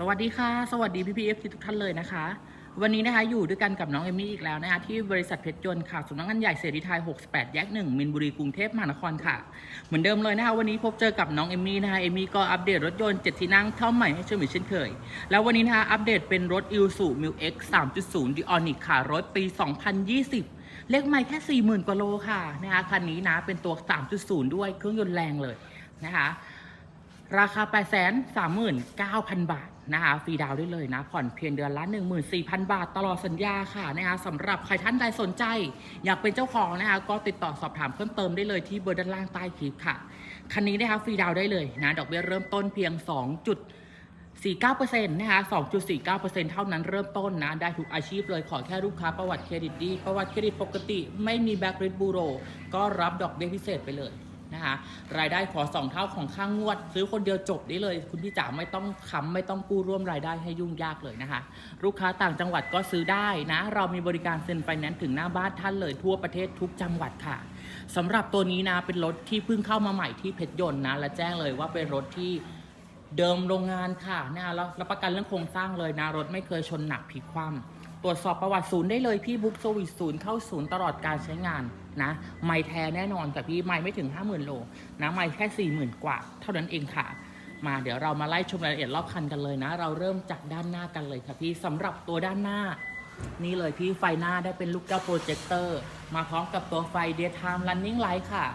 สวัสดีค่ะ สวัสดีพี่พีเอฟทุกท่านเลยนะคะ วันนี้นะคะอยู่ด้วยกันกับน้องเอมมี่อีกแล้วนะคะที่บริษัทเพชรยนต์ค่ะสำนักงานใหญ่เสรีไทย 68 แยก 1 มินบุรีกรุงเทพมหานครค่ะ เหมือนเดิมเลยนะคะวันนี้พบเจอกับน้องเอมมี่นะคะเอมมี่ก็อัปเดตรถยนต์ 7 ที่นั่งเท่าใหม่ให้ชมอีกเช่นเคย แล้ววันนี้นะคะอัปเดตเป็นรถ i l s u m i l X 3.0 d i o n i c ค่ะรถปี 2020เลขไม่แค่ 40,000 กว่าโลค่ะนะคะคันนี้นะเป็นตัว 3.0 ด้วยเครื่องยนต์แรงเลยนะคะ ราคา 8 3 9 0 0 0 บาท นะคะฟรีดาวได้เลยนะ ผ่อนเพียงเดือนละ 14,000 บาทตลอดสัญญาค่ะนะคะสำหรับใครท่านใดสนใจ อยากเป็นเจ้าของนะคะก็ติดต่อสอบถามเพิ่มเติมได้เลยที่เบอร์ด้านล่างใต้คลิปค่ะ คันนี้นะคะฟรีดาวได้เลยนะดอกเบี้ยเริ่มต้นเพียง2.49%นะคะ2.49%เท่านั้นเริ่มต้นนะ ได้ทุกอาชีพเลยขอแค่ลูกค้าประวัติเครดิตดี ประวัติเครดิตปกติ ไม่มีแบ็กริดบูโรก็รับดอกเบี้ยพิเศษไปเลย นะคะ รายได้ขอสองเท่าของค่างงวด ซื้อคนเดียวจบได้เลย คุณพี่จ๋าไม่ต้องค้ำไม่ต้องกู้ร่วมรายได้ให้ยุ่งยากเลยนะคะ ลูกค้าต่างจังหวัดก็ซื้อได้นะ เรามีบริการเซ็นไฟแนนซ์ถึงหน้าบ้านท่านเลยทั่วประเทศทุกจังหวัดค่ะสำหรับตัวนี้นะเป็นรถที่เพิ่งเข้ามาใหม่ที่เพชรยนต์นะและแจ้งเลยว่าเป็นรถที่เดิมโรงงานค่ะนะแล้วรับประกันเรื่องโครงสร้างเลยนะรถไม่เคยชนหนักพลิกคว่ำตรวจสอบประวัติศูนย์ได้เลยพี่บุ๊กสวิตศูนย์เข้าศูนย์ตลอดการใช้งาน นะไม่แท้แน่นอนแต่พี่ไม่ไม่ถึง 50,000 โลนะไม่แค่ 40,000 กว่า เท่านั้นเองค่ะ มาเดี๋ยวเรามาไล่ชมรายละเอียดรอบคันกันเลยนะ เราเริ่มจากด้านหน้ากันเลยค่ะพี่สำหรับตัวด้านหน้า นี่เลยพี่ไฟหน้าได้เป็นลูกแก้วโปรเจคเตอร์มาพร้อมกับตัวไฟ daytime running light ค่ะ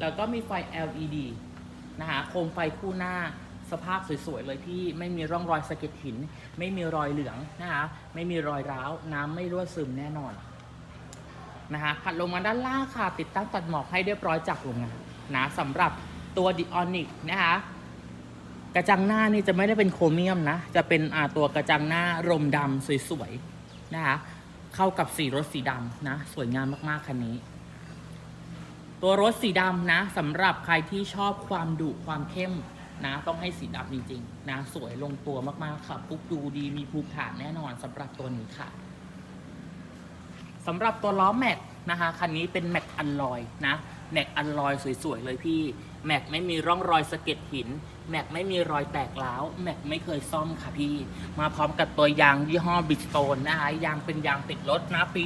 แล้วก็มีไฟ LED นะคะโคมไฟคู่หน้าสภาพสวย ๆ เลยพี่ไม่มีร่องรอยสะเก็ดหิน ไม่มีรอยเหลืองนะคะไม่มีรอยร้าว น้ำไม่รั่วซึมแน่นอน นะคะถัดลงมาด้านล่างค่ะ ติดตั้งตัดหมอกให้เรียบร้อยจากโรงงานนะสำหรับตัวดิออนิกนะคะกระจังหน้านี่จะไม่ได้เป็นโครเมียมนะ จะเป็นอ่าตัวกระจังหน้ารมดำสวยๆนะคะเข้ากับสีรถสีดำนะสวยงามมากๆคันนี้ ตัวรถสีดำนะสำหรับใครที่ชอบความดุความเข้มนะต้องให้สีดำจริงๆนะสวยลงตัวมากๆค่ะปุ๊บดูดีมีภูมิฐานแน่นอนสำหรับตัวนี้ค่ะ สำหรับตัวล้อแม็กนะคะคันนี้เป็นแม็กอัลลอยนะแม็กอัลลอยสวยๆเลยพี่แม็กไม่มีร่องรอยสะเก็ดหินแม็กไม่มีรอยแตกร้าวแม็กไม่เคยซ่อมค่ะพี่ มาพร้อมกับตัวยางยี่ห้อบิสโตนนะคะยางเป็นยางติดรถนะปี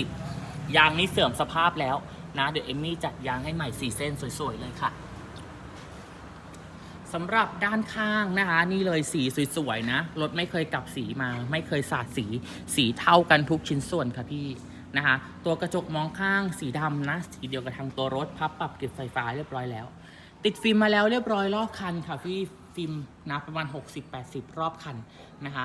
2020 ยางนี้เสื่อมสภาพแล้วนะเดี๋ยวเอมมี่จัดยางให้ใหม่สี่เส้นสวยๆเลยค่ะ สำหรับด้านข้างนะคะ นี่เลยสีสวยๆนะรถไม่เคยกลับสีมา ไม่เคยสาดสี สีเท่ากันทุกชิ้นส่วนค่ะพี่นะคะ ตัวกระจกมองข้างสีดำนะ สีเดียวกับทางตัวรถพับปรับเก็บไฟฟ้าเรียบร้อยแล้ว ติดฟิล์มมาแล้วเรียบร้อยรอบคันค่ะพี่ฟิล์มนะประมาณ 60-80 รอบคันนะคะ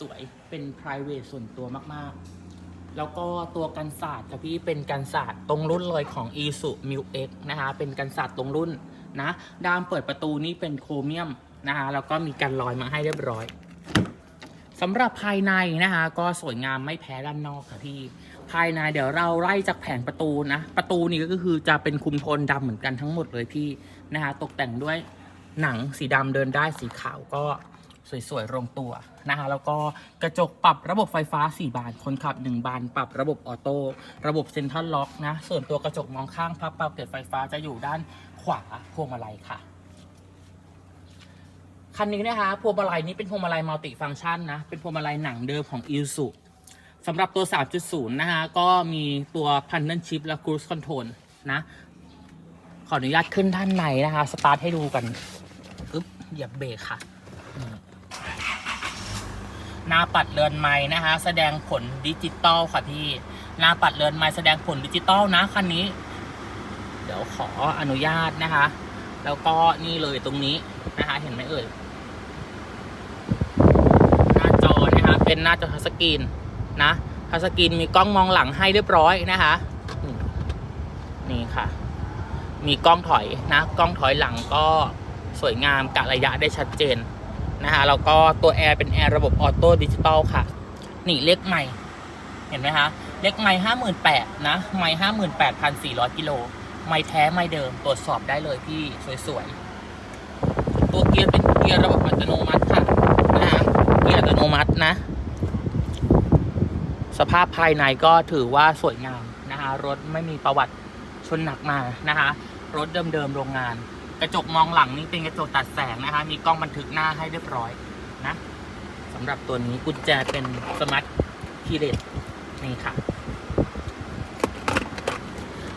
สวยๆ เป็น p r i v a t ส่วนตัวมากๆแล้วก็ตัวกันศาสตร์ค่ะพี่เป็นกันศาสตร์ตรงรุ่นเลยของ i s u m i l X นะคะ เป็นกันศาสตร์ตรงรุ่น นะดามเปิดประตูนี่เป็นโครเมียมนะคะแล้วก็มีกันรอยมาให้เรียบร้อยสำหรับภายในนะคะก็สวยงามไม่แพ้ด้านนอกค่ะพี่ ภายในเดี๋ยวเราไล่จากแผงประตูนะ ประตูนี่ก็คือจะเป็นคุมโทนดำเหมือนกันทั้งหมดเลยพี่นะคะตกแต่งด้วยหนังสีดำเดินได้สีขาวก็สวยๆลงตัวนะคะแล้วก็กระจกปรับระบบไฟฟ้า 4 บาน คนขับ 1 บาน ปรับระบบออโต้ ระบบเซ็นทรัลล็อกนะ ส่วนตัวกระจกมองข้างพับเป่าเกล็ดไฟฟ้าจะอยู่ด้าน ขวาพวงมาลัยค่ะ คันนี้นะคะพวงมาลัยนี้เป็นพวงมาลัยมัลติฟังก์ชันนะ เป็นพวงมาลัยหนังเดิมของ i s u สำหรับตัว 3.0 นะคะก็มีตัวพันเน l ชิ p และ Cruise Control นะ ขออนุญาตขึ้นด้านในนะคะ สตาร์ทให้ดูกันอึ๊บเหยียบเบรกค่ะนี่หน้าปัดเรือนไม้นะคะ แสดงผลดิจิตอลค่ะพี่หน้าปัดเรือนไม้แสดงผลดิจิตอลนะคันนี้ เดี๋ยวขออนุญาตนะคะ แล้วก็นี่เลยตรงนี้นะคะ เห็นไหมเอ่ย หน้าจอนะคะ เป็นหน้าจอทัชสกรีนนะทัชสกรีนมีกล้องมองหลังให้เรียบร้อยนะคะ นี่ค่ะ มีกล้องถอยนะ กล้องถอยหลังก็สวยงามกะระยะได้ชัดเจนนะคะ แล้วก็ตัวแอร์เป็นแอร์ระบบออโต้ดิจิตอลค่ะ นี่เลขใหม่ เห็นไหมคะ เลขใหม่ห้าหมื่นแปดนะไม่ห้าหมื่นแปดพันสี่ร้อยกิโล ไม่แท้ไม่เดิมตรวจสอบได้เลยพี่สวยๆ ตัวเกียร์เป็นเกียร์ระบบอัตโนมัติค่ะนะฮะเกียร์อัตโนมัตินะ สภาพภายในก็ถือว่าสวยงามนะคะรถไม่มีประวัติชนหนักมานะคะรถเดิมๆโรงงาน กระจกมองหลังนี่เป็นกระจกตัดแสงนะคะ มีกล้องบันทึกหน้าให้เรียบร้อยนะสำหรับตัวนี้กุญแจเป็นสมาร์ทคีย์เลสนี่ค่ะ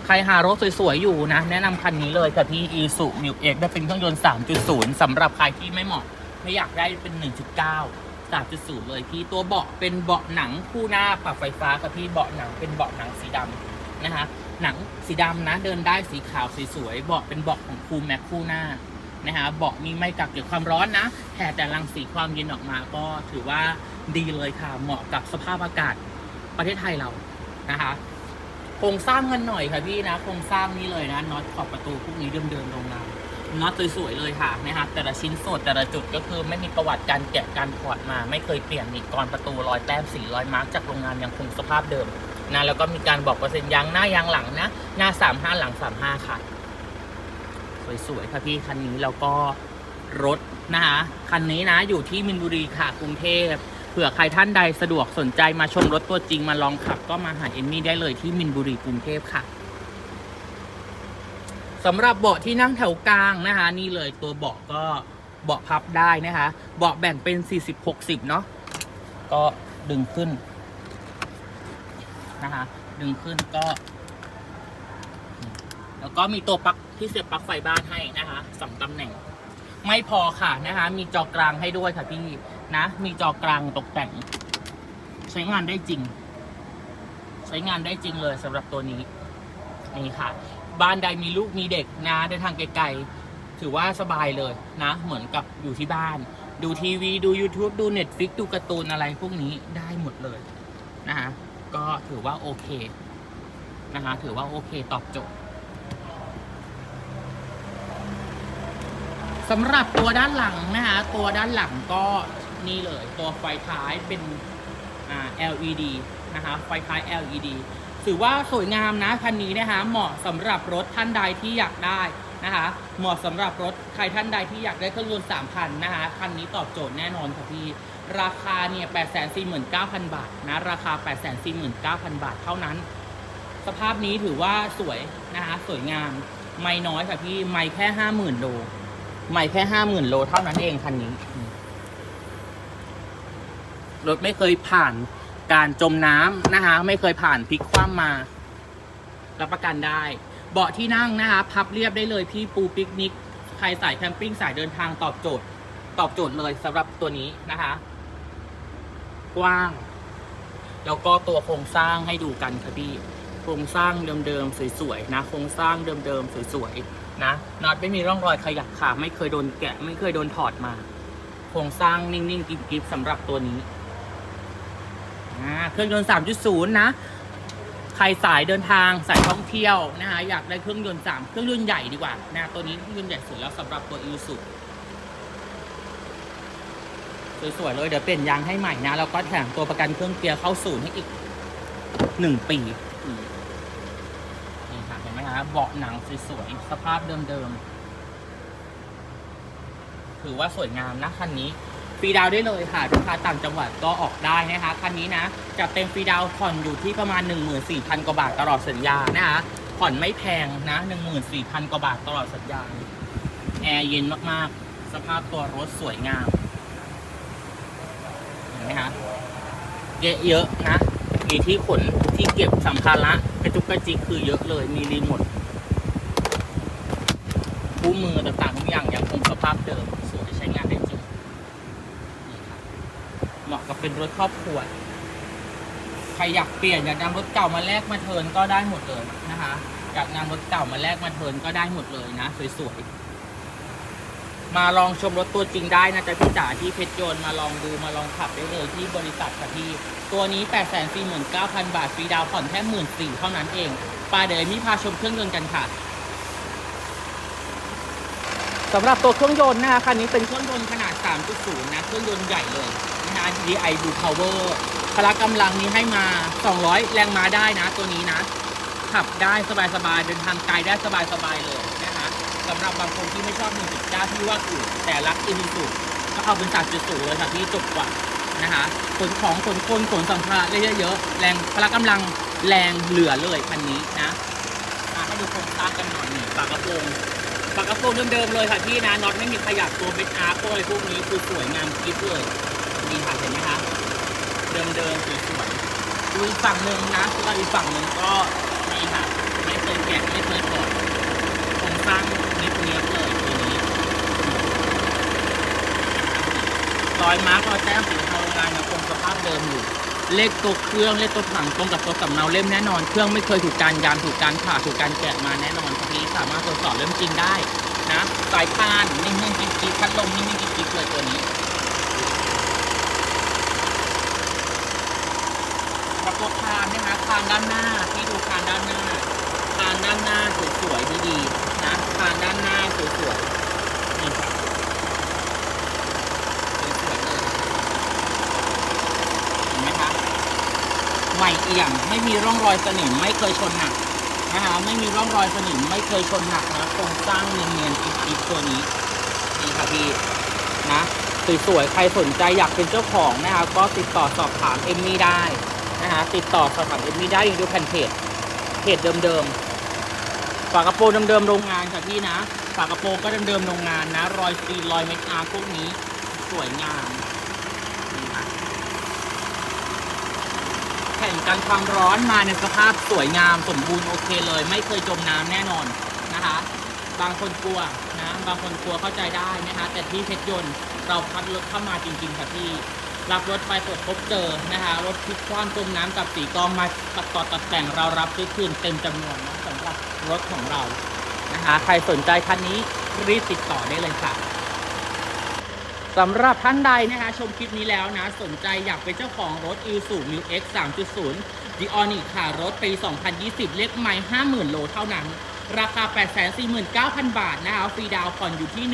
ใครหารถสวยๆ อยู่นะ แนะนำคันนี้เลยค่ะพี่ e s u m i l x ได้เป็นเครื่องยนต์ 3.0 สำหรับใครที่ไม่เหมาะ ไม่อยากได้เป็น 1.9 3.0 เลยพี่ตัวเบาะเป็นเบาะหนังคู่หน้าปรับไฟฟ้าค่ะพี่เบาะหนังเป็นเบาะหนังสีดำนะคะหนังสีดำนะเดินได้สีขาวสวยๆเบาะเป็นเบาะของคูลแม็กคู่หน้านะคะเบาะนี้ไม่กักเกี่ยวความร้อนนะแผ่แต่รังสีความเย็นออกมาก็ถือว่าดีเลยค่ะเหมาะกับสภาพอากาศประเทศไทยเรานะคะ โครงสร้างกันหน่อยค่ะพี่นะ โครงสร้างนี้เลยนะน็อตขอบประตูพวกนี้เดิมๆโรงงานน็อตสวยๆเลยค่ะนะคะแต่ละชิ้นส่วนแต่ละจุดก็คือไม่มีประวัติการแกะการถอดมา ไม่เคยเปลี่ยนนี่กรประตูรอยแต้มสีรอยมาร์กจากโรงงานยังคงสภาพเดิมนะแล้วก็มีการบอกเปอร์เซ็นต์ยางหน้ายางหลังนะหน้า 35 หลัง 35 ค่ะ สวยๆค่ะพี่คันนี้แล้วก็รถนะคะคันนี้นะอยู่ที่มินบุรีค่ะกรุงเทพ ผื่อใครท่านใดสะดวกสนใจมาชมรถตัวจริงมาลองขับ ก็มาหาเอมมี่ได้เลยที่มินบุรีกรุงเทพค่ะสำหรับเบาะที่นั่งแถวกลางนะคะ นี่เลยตัวเบาะก็เบาะพับได้นะคะเบาะแบ่งเป็น 40-60 เนาะก็ดึงขึ้นนะคะ ดึงขึ้นก็ แล้วก็มีตัวปลั๊กที่เสียบปลั๊กไฟบ้านให้นะคะสองตำแหน่ง ไม่พอค่ะนะคะ มีจอกลางให้ด้วยค่ะพี่ นะ มีจอกลางตกแต่ง ใช้งานได้จริง ใช้งานได้จริงเลยสำหรับตัวนี้ นี่ค่ะ บ้านใดมีลูกมีเด็กนะเดินทางไกลๆ ถือว่าสบายเลยนะ เหมือนกับอยู่ที่บ้าน ดูทีวี ดู YouTube ดู Netflix ดูการ์ตูนอะไรพวกนี้ได้หมดเลยนะคะก็ถือว่าโอเคนะคะถือว่าโอเคตอบโจทย์สำหรับตัวด้านหลังนะคะตัวด้านหลังก็ นี่เลย ตัวไฟท้ายเป็นอ่า LED นะคะไฟท้าย LED ถือว่าสวยงามนะคันนี้นะคะเหมาะสำหรับรถท่านใดที่อยากได้นะคะ เหมาะสำหรับรถใครท่านใดที่อยากได้เครื่องยนต์3คันนะคะคันนี้ตอบโจทย์แน่นอนค่ะพี่ราคาเนี่ย849,000บาทนะราคา849,000บาทเท่านั้น สภาพนี้ถือว่าสวยนะคะสวยงามไม่น้อยค่ะพี่ไม่แค่50,000โลใหม่แค่ห้าหมื่นโลเท่านั้นเองคันนี้ รถไม่เคยผ่านการจมน้ำนะคะ ไม่เคยผ่านพลิกคว่ำมา รับประกันได้ เบาะที่นั่งนะคะ พับเรียบได้เลยพี่ปูปิกนิก ใครสายแคมปิ้งสายเดินทางตอบโจทย์ ตอบโจทย์เลยสำหรับตัวนี้นะคะ กว้าง แล้วก็ตัวโครงสร้างให้ดูกันค่ะพี่โครงสร้างเดิมๆสวยๆนะโครงสร้างเดิมๆสวยๆนะน็อตไม่มีร่องรอยขยับขาไม่เคยโดนแกะ ไม่เคยโดนถอดมา โครงสร้างนิ่งๆกิ๊บๆสำหรับตัวนี้ อ่าเครื่องยนต์ 3.0 นะ ใครสายเดินทางสายท่องเที่ยวนะคะอยากได้เครื่องยนต์ 3 เครื่องยนต์ใหญ่ดีกว่านะตัวนี้เครื่องยนต์ใหญ่สุดแล้วสำหรับตัวอีสุสวยๆเลยเดี๋ยวเปลี่ยนยางให้ใหม่นะแล้วก็แถมตัวประกันเครื่องเกียร์เข้าศูนย์ให้อีกหนึ่งปีนี่ค่ะเห็นไหมคะเบาะหนังสวยๆสภาพเดิมๆถือว่าสวยงามนะคันนี้ ฟรีดาวได้เลยค่ะลูกค้าต่างจังหวัดก็ออกได้นะคะคันนี้นะจะเต็มฟรีดาวผ่อนอยู่ที่ประมาณ 14,000 กว่าบาทตลอดสัญญานะคะผ่อนไม่แพงนะ14,000 กว่าบาทตลอดสัญญาแอร์เย็นมากๆ สภาพตัวรถสวยงามเห็นไหมคะเยอะๆนะมีที่ขนที่เก็บสัมภาระกระจุกกระจิกคือเยอะเลยมีรีโมทคู่มือต่างๆทุกอย่างยังคงสภาพเดิมสวยใช้งานได้ เหมาะกับเป็นรถครอบครัว ใครอยากเปลี่ยนอยากนำรถเก่ามาแลกมาเทินก็ได้หมดเลยนะคะ อยากนำรถเก่ามาแลกมาเทินก็ได้หมดเลยนะ สวยๆ มาลองชมรถตัวจริงได้นะจ๊ะพี่จ๋าที่เพชรยนต์มาลองดูมาลองขับได้เลยที่บริษัทค่ะพี่ตัวนี้ 849,000 บาทฟรีดาวน์ผ่อนแค่หมื่นสี่เท่านั้นเองไปเดี๋ยวมีพาชมเครื่องยนต์กันค่ะ สำหรับตัวเครื่องยนต์นะคะคันนี้เป็นเครื่องยนต์ขนาด 3.0 นะ เครื่องยนต์ใหญ่เลยนะคะ DI Blue Power พละกำลังนี้ให้มา 200 แรงม้าได้นะ ตัวนี้นะ ขับได้สบายๆ เดินทางไกลได้สบายๆ เลยนะคะสำหรับบางคนที่ไม่ชอบ 1.9 ที่ว่าอื่นแต่รักอินสุก็เอาเป็น 3.0 เลยค่ะที่จบกว่านะคะขนของขนคนขนสัมภาระเยอะๆ แรงพละกำลังแรงเหลือเลยคันนี้นะมาให้ดูโครงสร้างกันหน่อยนี่ฝากระโปรง ปากกระโปรงเดิมๆเลยค่ะพี่นะน็อตไม่มีขยับตัวเป็นอาร์พวกอะไรพวกนี้คือสวยงามคลิปเลยนี่ค่ะเห็นไหมคะเดิมๆสวยๆดูอีกฝั่งหนึ่งนะแล้วอีกฝั่งหนึ่งก็นี่ค่ะไม่เคยแกะไม่เคยถอดโครงสร้างนิดเนียบเลยตัวนี้รอยมาร์กรอยแต้มสีเทาโรงงานยังคงสภาพเดิมอยู่ เลขตัวเครื่องเลขตัวถังตรงกับตัวสำเนาเล่มแน่นอน เครื่องไม่เคยถูกการยานถูกการผ่าถูกการแกะมาแน่นอนทีนี้สามารถตรวจสอบเล่มจริงได้นะสายพานนิ่งๆกิ๊บๆพัดลมนิ่งๆกิ๊บๆเลยตัวนี้กระโปรงคานนะคะคานด้านหน้าที่ดูคานด้านหน้าคานด้านหน้าสวยๆดีๆนะคานด้านหน้าสวยๆนี่ครับสวยๆเลย เห็นไหมคะใหม่เอี่ยมไม่มีร่องรอยสนิมไม่เคยชนหนักนะคะไม่มีร่องรอยสนิมไม่เคยชนหนักนะโครงสร้างเนียนๆกิ๊บๆตัวนี้นี่ค่ะพี่นะสวยๆใครสนใจอยากเป็นเจ้าของนะคะก็ติดต่อสอบถามเอมมี่ได้นะคะติดต่อสอบถามเอมมี่ได้ดูแผ่นเพจเพจเดิมๆฝากระโปรงเดิมๆโรงงานค่ะพี่นะฝากระโปรงก็เดิมๆโรงงานนะ รอยซีรอยเมคอาร์พวกนี้สวยงามนี่ค่ะ แผ่น กันความร้อนมาในสภาพสวยงามสมบูรณ์โอเคเลย ไม่เคยจมน้ำแน่นอนนะคะ บางคนกลัวนะบางคนกลัวเข้าใจได้นะคะ แต่ที่เพชรยนต์เราพัดรถเข้ามาจริงๆค่ะพี่รับรถไปตรวจพบเจอนะคะรถพลิกคว่ำจมน้ำกับสีกองมาตัดต่อตัดแต่งเรารับซื้อคืนเต็มจำนวนนะสำหรับรถของเรานะคะใครสนใจคันนี้รีบติดต่อได้เลยค่ะ สำหรับท่านใดนะคะชมคลิปนี้แล้วนะ สนใจอยากเป็นเจ้าของรถ i s u m i X 3.0 d i o n i c ค่ะ รถปี 2020 เลขไม่50,000 โลเท่านั้น ราคา 849,000 บาทนะคะฟรีดาวน์ผ่อนอยู่ที่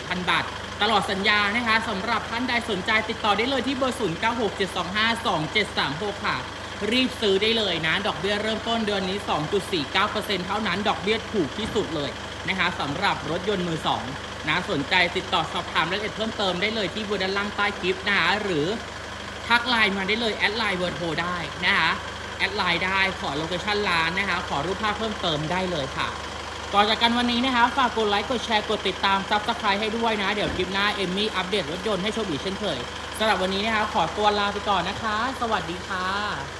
14,000 บาท ตลอดสัญญานะคะสำหรับท่านใดสนใจติดต่อได้เลยที่เบอร์ 0967252736 ค่ะ รีบซื้อได้เลยนะ ดอกเบี้ยเริ่มต้นเดือนนี้ 2.49%เท่านั้น ดอกเบี้ยถูกที่สุดเลย นะคะสำหรับรถยนต์มือ2นะสนใจติดต่อสอบถามรายละเอียดเพิ่มเติมได้เลยที่เบอร์ด้านล่างใต้คลิปนะคะหรือทักไลน์มาได้เลยแอดไลน์เบอร์โทรได้นะคะแอดไลน์ได้ขอโลเคชั่นร้านนะคะขอรูปภาพเพิ่มเติมได้เลยค่ะก่อนจากกันวันนี้นะคะ ฝากกดไลค์กดแชร์กดติดตามซับสไครต์ให้ด้วยนะ เดี๋ยวคลิปหน้าเอมมี่อัปเดตรถยนต์ให้ชมอีกเช่นเคยสำหรับวันนี้นะคะขอตัวลาไปก่อนนะคะ สวัสดีค่ะ